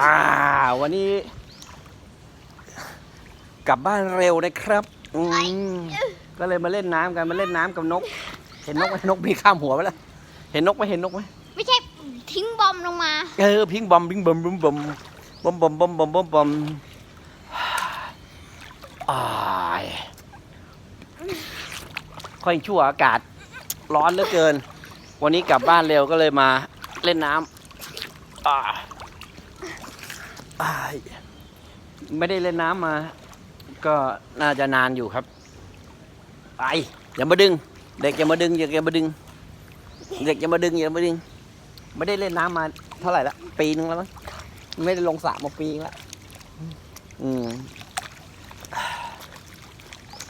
อ่า วันนี้ กลับบ้านเร็วนะครับอืมก็เลยมาเล่นน้ำกันมาเล่นน้ำกับนก เห็นนกไหมนกมีข้ามหัวไปแล้วเห็นนกไหมเห็นนกไหมไม่ใช่ทิ้งบอมลงมา เออพิ้งบอมพิ้งบอมบอมบอมบอมบอมบอมบอมบอมบอมอ้ายค่อยชั่วอากาศร้อนเหลือเกิน วันนี้กลับบ้านเร็วก็เลยมาเล่นน้ำ ไม่ได้เล่นน้ำมา ก็น่าจะนานอยู่ครับ ไปอย่ามาดึง เด็กอย่ามาดึงอย่าอย่ามาดึง เด็กอย่ามาดึงอย่ามาดึง ไม่ได้เล่นน้ำมาเท่าไหร่ละปีนึงแล้วมั้งไม่ได้ลงสระมาปีนึงละอืม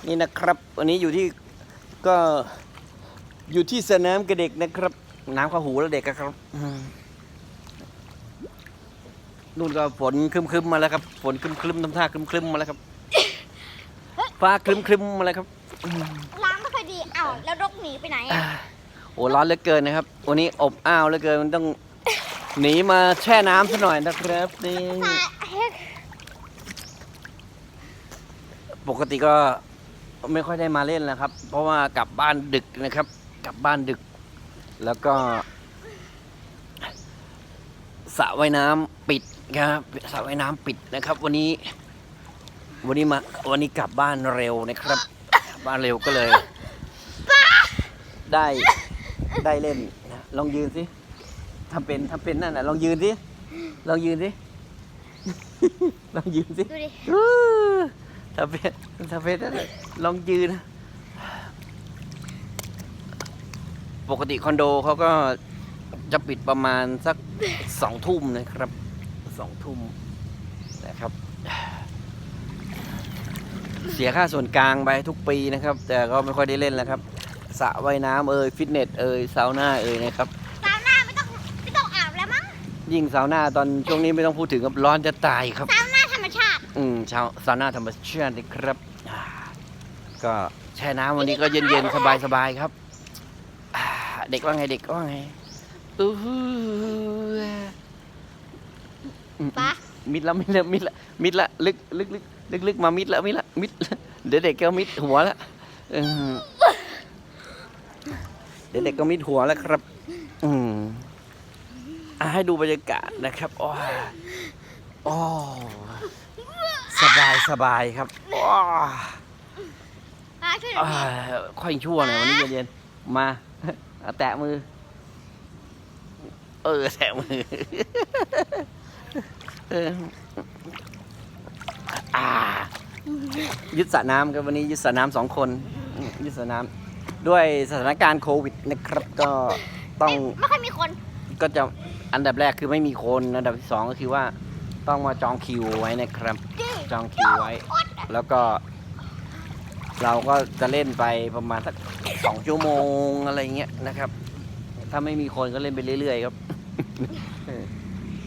นี่นะครับวันนี้อยู่ที่ก็อยู่ที่สนามกับเด็กนะครับ น้ำข้าหูแล้วเด็กครับอืม นู่นก็ฝนครึมๆมาแล้วครับ ฝนครึมๆทำท่าครึมๆมาแล้วครับ ฟ้าครึมๆมาแล้วครับ ล้างไม่ค่อยดีอ้าวแล้วรกหนีไปไหนอ่าอะโอ้ร้อนเหลือเกินนะครับ วันนี้อบอ้าวเหลือเกินมันต้องหนีมาแช่น้ำซะหน่อยนะครับนี่ตาเฮ้ยปกติก็ไม่ค่อยได้มาเล่นแล้วครับ เพราะว่ากลับบ้านดึกนะครับ กลับบ้านดึก แล้วก็ สระว่ายน้ำปิดครับสระว่ายน้ำปิดนะครับ วันนี้ วันนี้มา วันนี้กลับบ้านเร็วนะครับ บ้านเร็วก็เลย ได้ได้เล่นนะลองยืนสิทำเป็นทำเป็นนั่นน่ะลองยืนสิลองยืนสิลองยืนสิดูดิอู้ทำเป็นทำเป็นนั่นน่ะลองยืนนะปกติคอนโดเขาก็ จะปิดประมาณสักสองทุ่มนะครับสองทุ่มนะครับ เสียค่าส่วนกลางไปทุกปีนะครับ แต่ก็ไม่ค่อยได้เล่นแล้วครับสระว่ายน้ำเอ่ยฟิตเนสเอ่ยซาวน่าเอ่ยนะครับตามหน้าไม่ต้องไม่ต้องอาบแล้วมั้งยิ่งซาวน่าตอนช่วงนี้ไม่ต้องพูดถึงครับร้อนจะตายครับตามหน้าธรรมชาติ อืมชาวซาวน่าธรรมชาตินะครับอ่าก็แช่น้ำวันนี้ก็เย็นๆสบายๆครับอ่าเด็กว่าไงเด็กว่าไง อู้หูอืมปะมิดละมิดละมิดละมิดละลึกลึกลึกลึกลึกมามิดละมิดละมิดเดี๋ยวเด็กก็มิดหัวละเดี๋ยวเด็กก็มิดหัวแล้วครับ อืมอะให้ดูบรรยากาศนะครับโอ้โอ้สบายสบายครับโอ้ยมาช่วยหน่อ่าอยดิค่อยชั่วหน่อยวันนี้เย็นๆมาแตะมือ เออแตะมือเอออ่ายึดสระน้ำครับวันนี้ยึดสระน้ำสองคนอืมยึดสระน้ำด้วยสถานการณ์โควิดนะครับก็ต้องไม่ค่อยมีคน ก็จะอันดับแรกคือไม่มีคนอันดับที่สองก็คือว่าต้องมาจองคิวไว้นะครับ จองคิวไว้ แล้วก็ เราก็จะเล่นไปประมาณสักสองชั่วโมงอะไรเงี้ยนะครับ ถ้าไม่มีคนก็เล่นไปเรื่อยๆครับเออ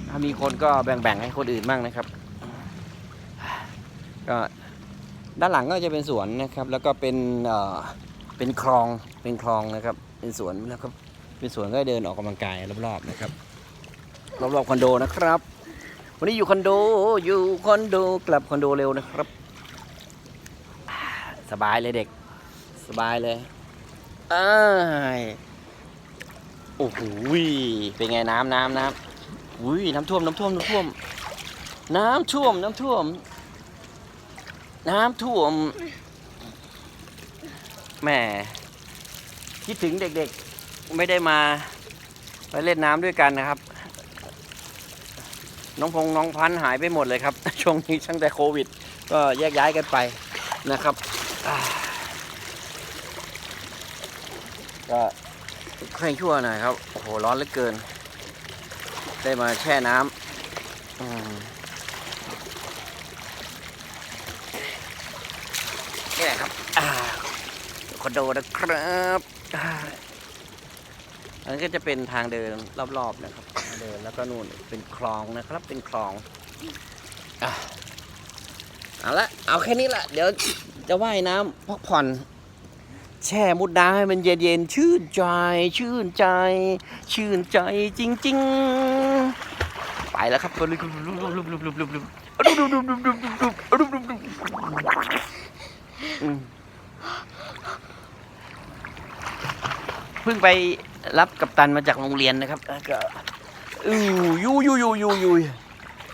ถ้ามีคนก็แบ่งๆให้คนอื่นบ้างนะครับ ก็ด้านหลังก็จะเป็นสวนนะครับ แล้วก็เป็นเอ่อเป็นคลองเป็นคลองนะครับ เป็นสวนแล้วก็เป็นสวนก็เดินออกกำลังกายรอบๆนะครับรอบๆคอนโดนะครับ วันนี้อยู่คอนโดอยู่คอนโดกลับคอนโดเร็วนะครับ สบายเลยเด็ก สบายเลยอ้าย โอ้โหเป็นไงน้ำน้ำน้ำอุ้ยน้ำท่วมน้ำท่วมน้ำท่วม น้ำท่วมน้ำท่วม น้ำท่วมแหมคิดถึงเด็กๆไม่ได้มาไปเล่นน้ำด้วยกันนะครับ น้องพงน้องพันหายไปหมดเลยครับ ช่วงนี้ตั้งแต่โควิด ก็แยกย้ายกันไปนะครับก็ ใครชั่วหน่อยครับ โอ้โห ร้อนเหลือเกิน ได้มาแช่น้ำอืมนี่แหละครับคอนโดนะครับอันนี้ก็จะเป็นทางเดินรอบๆนะครับ เดินแล้วก็นู่นเป็นคลองนะครับ เป็นคลองอะเอาละเอาแค่นี้แหละเดี๋ยวจะว่ายน้ำพักผ่อน แช่มุดน้ำให้มันเย็นๆชื่นใจ ชื่นใจ ชื่นใจจริง ๆ ไปแล้วครับอืมเพิ่งไปรับกัปตันมาจากโรงเรียนนะครับแล้วก็อือยูยูยูยูยู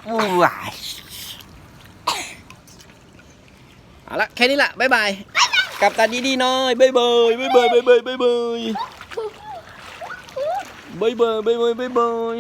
อู้วายเอาละแค่นี้ละบ๊ายบาย กับตาดีๆหน่อยบ๊ายบายบ๊ายบายบ๊ายบายบ๊ายบายบ๊ายบายบ๊ายบายบ๊ายบาย